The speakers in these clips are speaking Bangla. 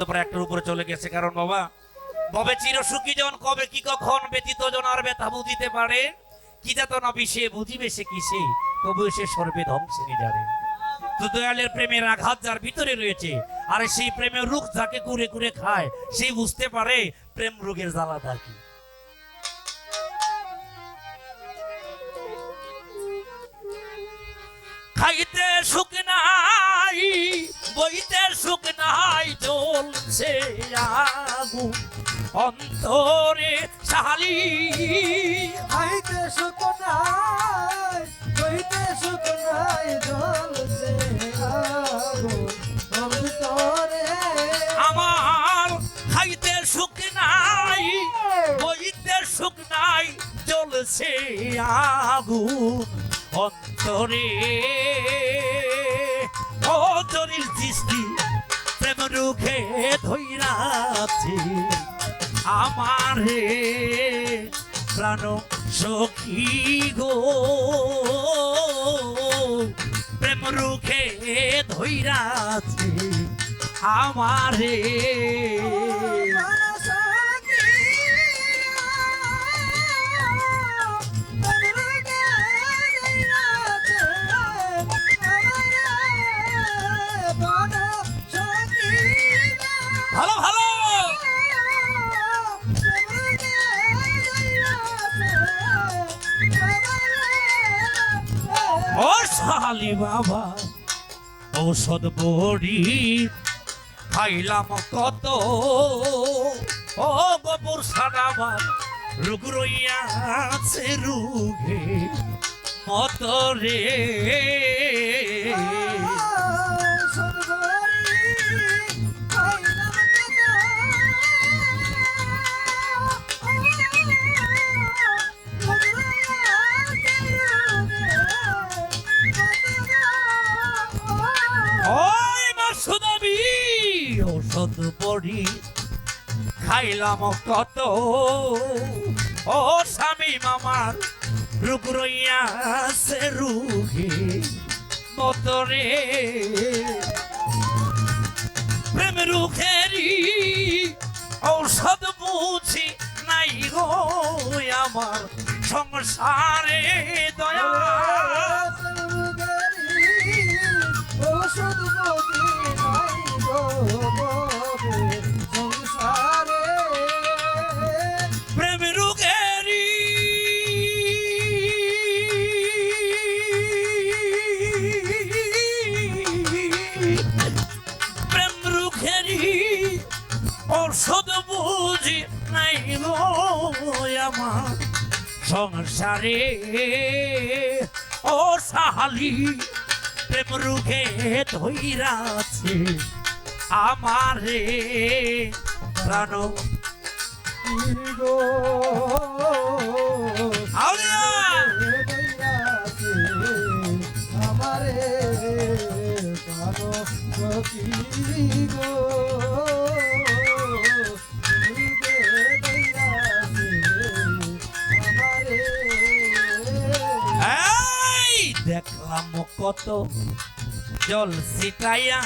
তারপরে একটার উপরে চলে গেছে, কারণ বাবা, ববে চির সুখী জন কবে কি কখন ব্যতীত জন আর ব্যথা বুঝিতে পারে, কি যাত না বিষে, বুঝিবে সে কিসে তবু সে সর্বে ধ্বংসে নিজারে তো দয়ালের প্রেমের আঘাত যার ভিতরে রয়েছে, আর সেই প্রেমের রুখ যাকে কুরে কুরে খায় সেই বুঝতে পারে প্রেম রোগের জ্বালাটা কি। খাইতে সুখ নাই, বইতে সুখ নাই জ্বলছে আগুন অন্তরে শালি খাইতে সুখ নাই কইতে সুখ নাই জ্বলছে আগুন অন্তরে। আমার খাইতে সুখ নাই বইতে সুখ নাই জ্বলছে আগুন অন্তরে। অন্তরের দৃষ্টি প্রেম রুখে আমার হে প্রাণ সখী গো। প্রেম রুখে ধৈরাছি আমার ভালো শালি বাবা। ঔষধ বড়ি খাইলাম কত। ও গোবর সারাবার রুগ রইয়াছে রুগে। মতরে ওই ঔষধ বড়ি খাইলাম কত। ও স্বামী মামার রুগ রইয়াছে রুগে মতরে। প্রেম রুখেরি ঔষধ বুঝি নাই গো আমার সংসারে দয়া। প্রেম ঔষধ বুঝি নাই আমার সংসারে। ও সাহালি প্রেম রুখে ধৈরাছে আমারে। প্রাণ আমারে সখী গো। কত জল ছিটাইয়া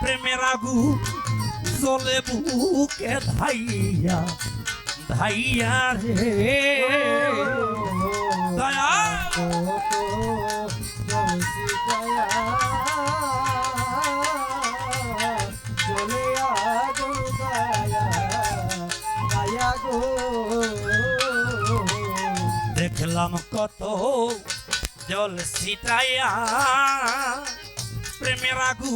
প্রেমের আগু জলে বুকে ধাইয়া ধাইয়া রে। দয়া। দেখলাম কত জল ছিটাইয়া প্রেমের আগু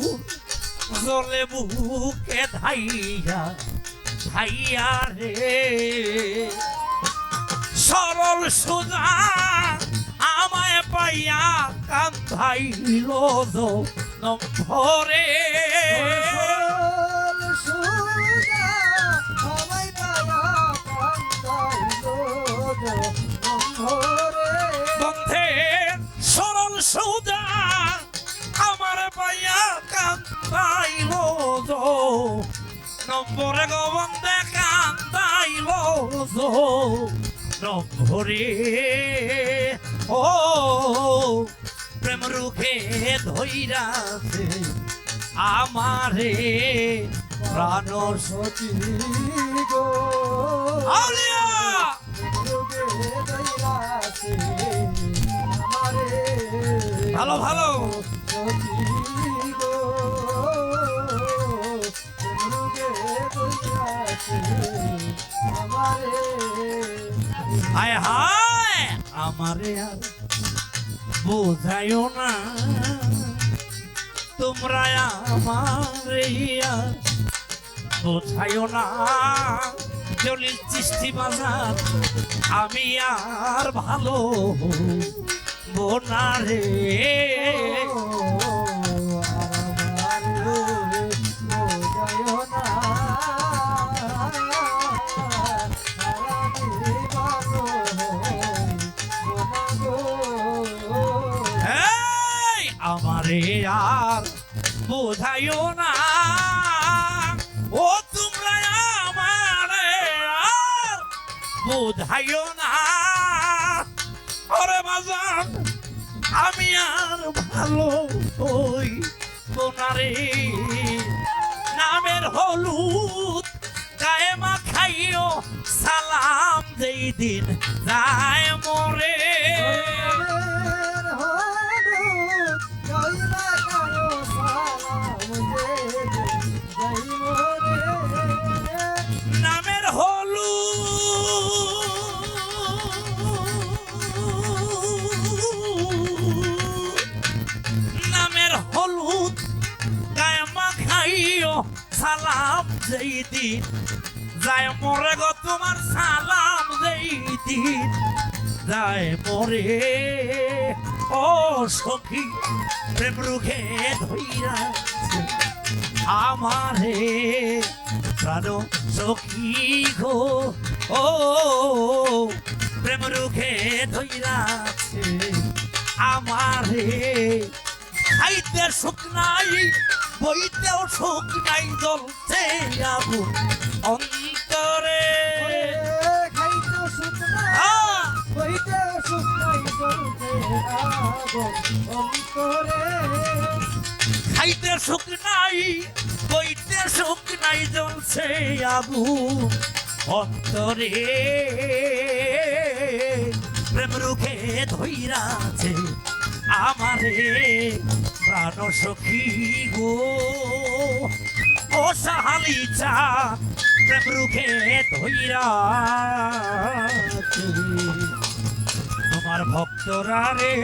জলে বুকে ধাইয়া ধাইয়া রে। সরল সুজা আমায় পাইয়া কান্ধাইল নম্বরে নম্বরে গো বন্ধে কান্দাইল নম্বরে ও প্রেম রুখে ধৈরাছে আমারে। প্রাণ সখী গো। আউলিয়া! ভালো ভালো। হায় হায়! আমারে আর বোঝাইও না। তোমরা আমারে আর বোঝাইও না। জলিল চিষ্টি বাজার, আমি আর ভালো বোনারে বোঝাইও না। ও, তোমরা আমারে বোঝাইও না। ওরে বাজান, আমি আর ভালো ওই কোনারে নামের হলুদ গায়ে মাখাইও সালাম যেই দিন মরে। সালাম যেই দিন যায় মরে গো তোমার সালাম যেই দিন যায় মরে, ও সখী, প্রেম রুখে ধইরা আমারে, প্রাণ সখী গো, ও প্রেম রুখে ধইরাছে আমারে খাইতে সুখ নাই বইতেও সুখ নাই জ্বলছে আগুন। অন্তরে! খাইতে সুখ নাই, বইতে সুখ নাই জ্বলছে আগুন। অন্তরে। প্রেম রুখে ধইরাছে আমারে প্রাণ সখী গো। ও সাহালি চা প্রেম রুখে ধৈরা তোমার ভক্তরা রে